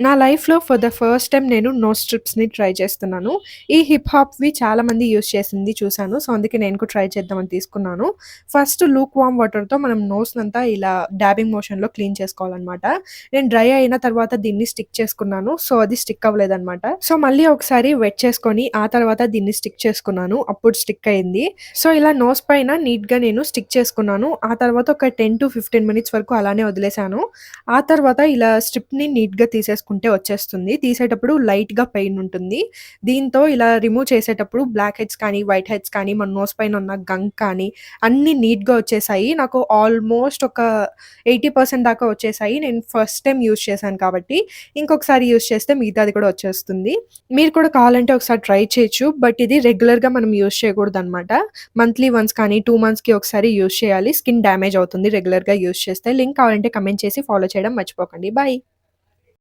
నా లైఫ్‌లో for the first time నేను నోస్ స్ట్రిప్స్‌ని ట్రై చేస్తున్నాను. ఈ హిప్ హాప్‌వి చాలామంది యూస్ చేసింది చూశాను సో, అందుకే నేను కూడా ట్రై చేద్దామని తీసుకున్నాను. ఫస్ట్ లూక్ వార్మ్ వాటర్‌తో మనం నోస్‌నంతా ఇలా డాబింగ్ మోషన్‌లో క్లీన్ చేసుకోవాలనమాట. నేను డ్రై అయిన తర్వాత దీన్ని స్టిక్ చేసుకున్నాను. సో, అది స్టిక్ అవ్వలేదనమాట. సో, మళ్ళీ ఒకసారి వెట్ చేసుకొని ఆ తర్వాత దీన్ని స్టిక్ చేసుకున్నాను. అప్పుడు స్టిక్ అయింది. సో, ఇలా నోస్ పైన నీట్‌గా నేను స్టిక్ చేసుకున్నాను. ఆ తర్వాత ఒక 10-15 మినిట్స్ వరకు అలానే వదిలేసాను. ఆ తర్వాత ఇలా స్ట్రిప్‌ని నీట్‌గా తీసేసుకుంటే వచ్చేస్తుంది. తీసేటప్పుడు లైట్‌గా పెయిన్ ఉంటుంది. దీంతో ఇలా రిమూవ్ చేసేటప్పుడు బ్లాక్ హెడ్స్ కానీ, వైట్ హెడ్స్ కానీ, మన నోస్ పైన ఉన్న గంక్ కానీ అన్నీ నీట్‌గా వచ్చేసాయి. నాకు ఆల్మోస్ట్ ఒక 80% దాకా వచ్చేసాయి. నేను ఫస్ట్ టైం యూజ్ చేశాను కాబట్టి, ఇంకొకసారి యూజ్ చేస్తే మిగతాది కూడా వచ్చేస్తుంది. మీరు కూడా కావాలంటే ఒకసారి ట్రై చేయొచ్చు. బట్ ఇది రెగ్యులర్‌గా మనం యూజ్ చేయకూడదనమాట. మంత్లీ వన్స్ కానీ, టూ మంత్స్‌కి ఒకసారి యూజ్ చేయాలి. స్కిన్ డ్యామేజ్ అవుతుంది రెగ్యులర్‌గా యూస్ చేస్తే. లింక్ కావాలంటే కమెంట్ చేసి ఫాలో చేయడం మర్చిపోకండి. బాయ్.